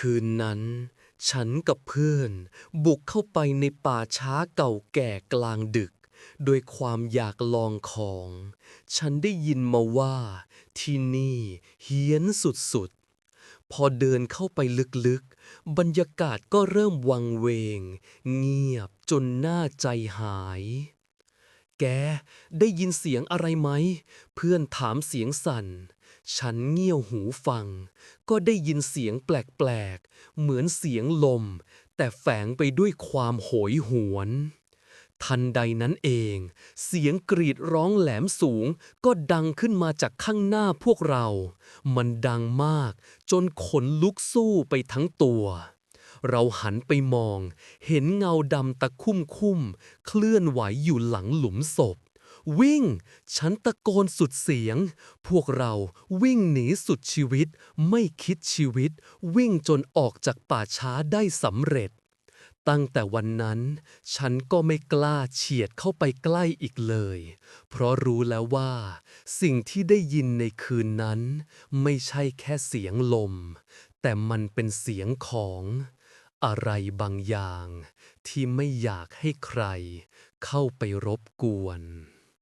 คืนนั้น ฉันกับเพื่อน บุกเข้าไปในป่าช้าเก่าแก่กลางดึกโดยความอยากลองของ ฉันได้ยินมาว่า ที่นี่เฮี้ยนสุดๆ พอเดินเข้าไปลึกๆ บรรยากาศก็เริ่มวังเวง เงียบจนน่าใจหาย แกได้ยินเสียงอะไรไหม เพื่อนถามเสียงสั่น ฉันเงี่ยวหูฟัง ก็ได้ยินเสียงแปลกๆ เหมือนเสียงลม แต่แฝงไปด้วยความโหยหวน ทันใดนั้นเอง เสียงกรีดร้องแหลมสูง ก็ดังขึ้นมาจากข้างหน้าพวกเรา มันดังมากจนขนลุกสู้ไปทั้งตัว เราหันไปมอง เห็นเงาดำตะคุ่มคุ่มๆเคลื่อนไหวอยู่หลังหลุมศพ วิ่ง ฉันตะโกนสุดเสียง พวกเราวิ่งหนีสุดชีวิต ไม่คิดชีวิต วิ่งจนออกจากป่าช้าได้สำเร็จ ตั้งแต่วันนั้น ฉันก็ไม่กล้าเฉียดเข้าไปใกล้อีกเลย เพราะรู้แล้วว่า สิ่งที่ได้ยินในคืนนั้น ไม่ใช่แค่เสียงลมแต่มันเป็นเสียงของ อะไรบางอย่างที่ไม่อยากให้ใครเข้าไปรบกวน